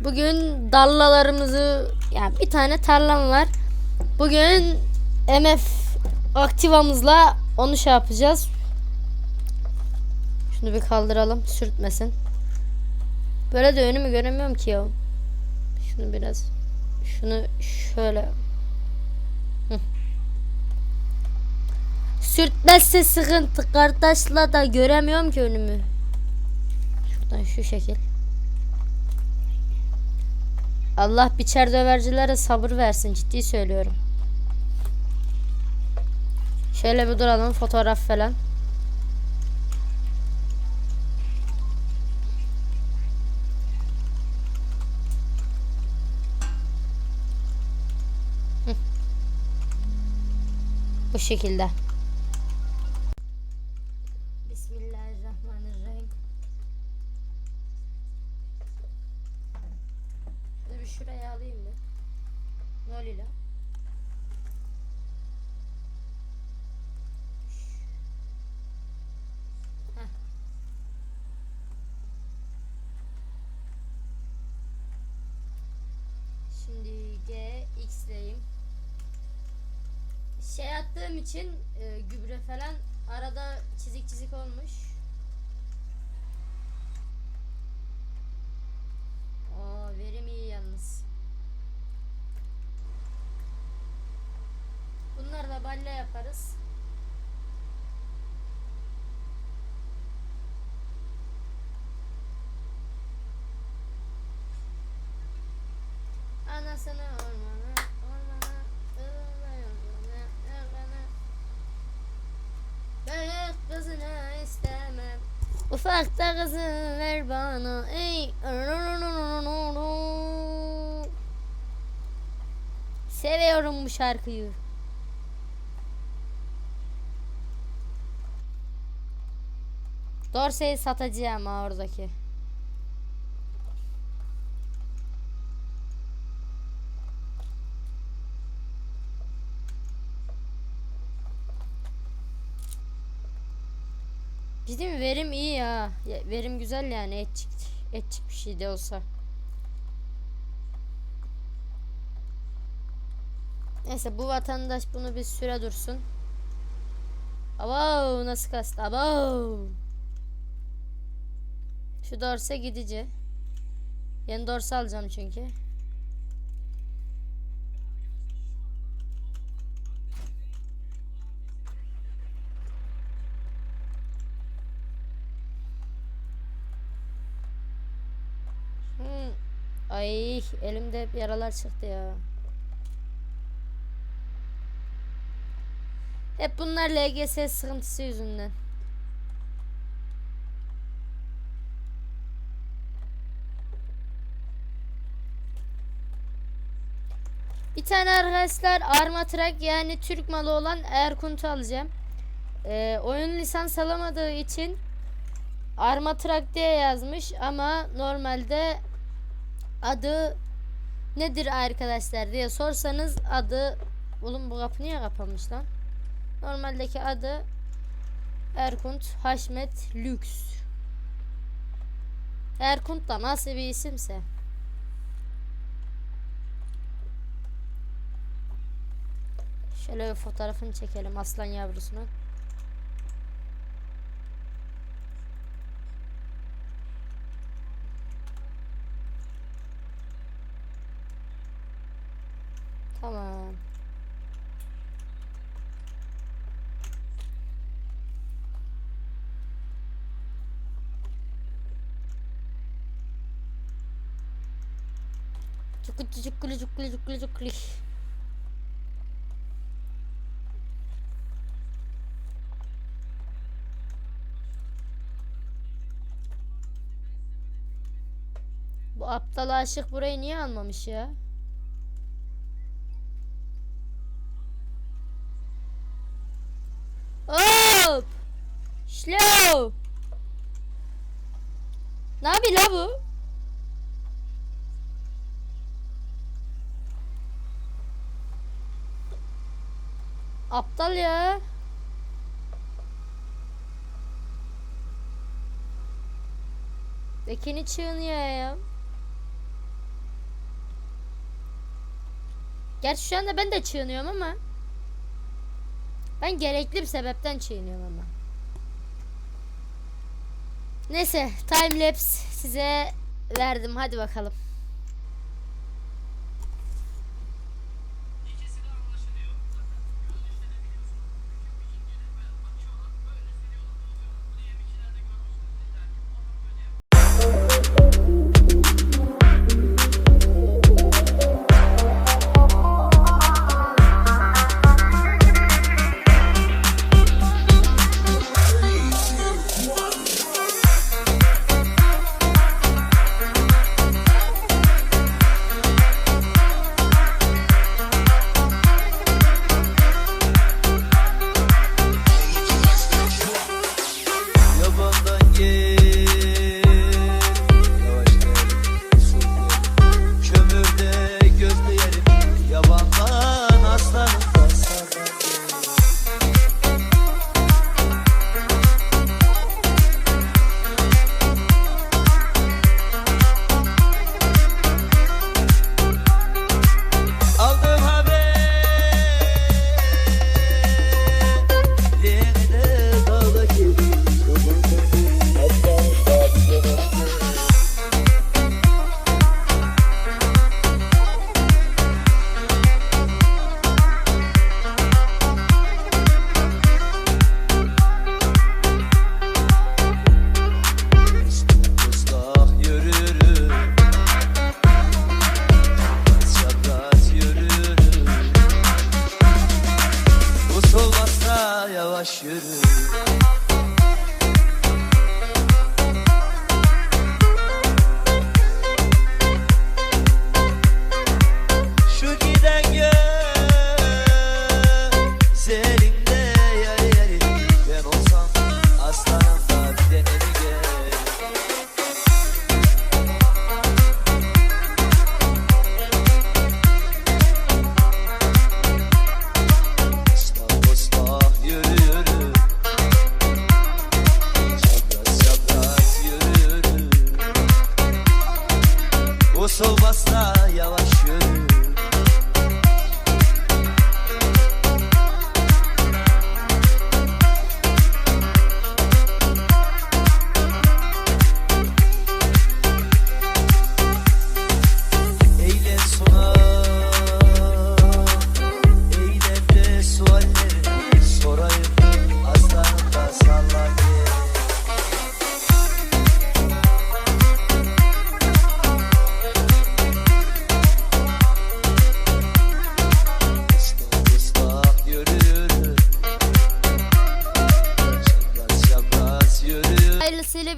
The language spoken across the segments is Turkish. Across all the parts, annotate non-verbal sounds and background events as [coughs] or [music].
Bugün dallalarımızı yani bir tane tarlam var. Bugün MF aktivamızla onu şey yapacağız. Şunu bir kaldıralım sürtmesin. Böyle de önümü göremiyorum ki ya. Şunu biraz şunu şöyle. Sürtmezse sıkıntı kardeşla da göremiyorum ki önümü. Şuradan şu şekil. Allah biçer dövercilere sabır versin ciddi söylüyorum. Şöyle bir duralım fotoğraf falan. Hı. Bu şekilde. Bismillahirrahmanirrahim. Şunu bir şuraya alayım mı? Heh. Şimdi G X'leyim. Şey attığım için e, gübre falan arada çizik çizik olmuş. Aa verim iyi yalnız. Bunlar da balle yaparız. Ormana, ormana, ıvına yoluna, yoluna. Büyük kızını istemem. Ufak da kızı ver bana. Ey. Seviyorum bu şarkıyı. Dorsey'i satacağım ha oradaki. Bizim verim iyi ya. Verim güzel yani etçik, etçik bir şey de olsa. Neyse bu vatandaş bunu bir süre dursun. Abo nasıl kastı? Abo. Şu dorse gidici. Yeni dorse alacağım çünkü. Hmm. Ay elimde hep yaralar çıktı ya. Hep bunlar LGS sıkıntısı yüzünden. Bir tane arkadaşlar Armatrak yani Türk malı olan Erkunt'u alacağım. Ee, oyun lisans alamadığı için Armatrak diye yazmış ama normalde adı nedir arkadaşlar diye sorsanız adı Oğlum bu kapı niye kapanmış lan? Normaldeki adı Erkunt Haşmet Lüks. Erkunt da nasıl bir isimse. Şöyle bir fotoğrafını çekelim aslan yavrusunun. Tamam. Cukuli cukuli cukuli cukuli cukuli. Bu aptal aşık burayı niye almamış ya? Ne yapıyor la bu? Aptal ya. Ekini çığınıyor ya. Gerçi şu anda ben de çığınıyorum ama. Ben gerekli bir sebepten çiğniyorum ama. Neyse time lapse size verdim hadi bakalım.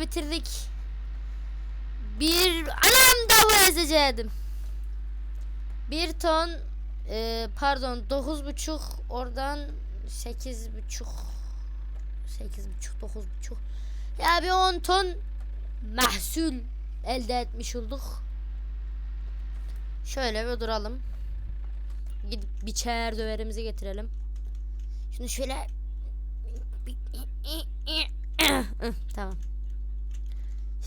Bitirdik. Bir anam dava ezecektim. Bir ton e, pardon dokuz buçuk oradan sekiz buçuk sekiz buçuk dokuz buçuk ya bir on ton mahsul elde etmiş olduk. Şöyle bir duralım. Gidip biçer döverimizi getirelim. Şunu şöyle [coughs] tamam.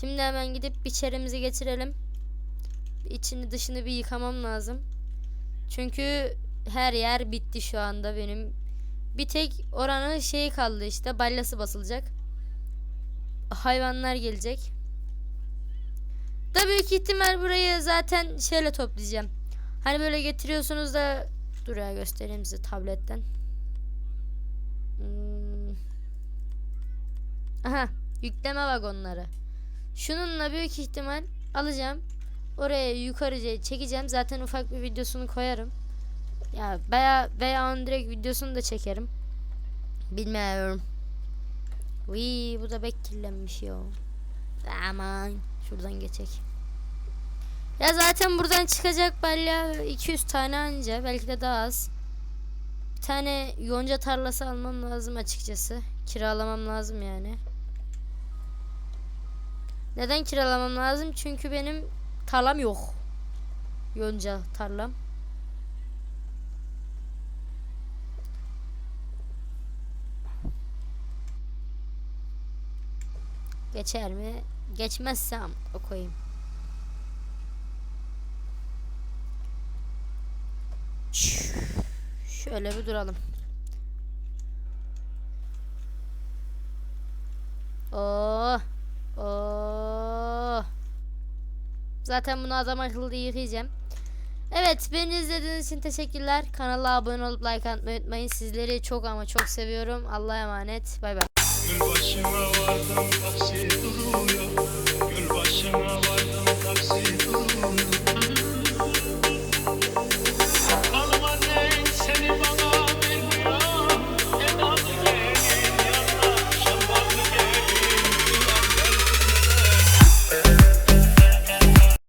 Şimdi hemen gidip biçerimizi getirelim. İçini dışını bir yıkamam lazım. Çünkü her yer bitti şu anda benim. Bir tek oranın şeyi kaldı işte balyası basılacak. Hayvanlar gelecek. Da büyük ihtimal burayı zaten şeyle toplayacağım. Hani böyle getiriyorsunuz da dur ya göstereyim size tabletten. Hmm. Aha yükleme vagonları. Şununla büyük ihtimal alacağım. Oraya yukarıca çekeceğim. Zaten ufak bir videosunu koyarım. Ya veya veya onun direkt videosunu da çekerim. Bilmiyorum. Vii bu da bek kirlenmiş ya. Aman şuradan geçek. Ya zaten buradan çıkacak balya 200 tane anca belki de daha az. Bir tane yonca tarlası almam lazım açıkçası. Kiralamam lazım yani. Neden kiralamam lazım? Çünkü benim tarlam yok. Yonca tarlam. Geçer mi? Geçmezsem koyayım. Şöyle bir duralım. Oh. Zaten bunu adam akıllı yıkayacağım. Evet beni izlediğiniz için teşekkürler. Kanala abone olup like atmayı unutmayın. Sizleri çok ama çok seviyorum. Allah'a emanet. Bay bay.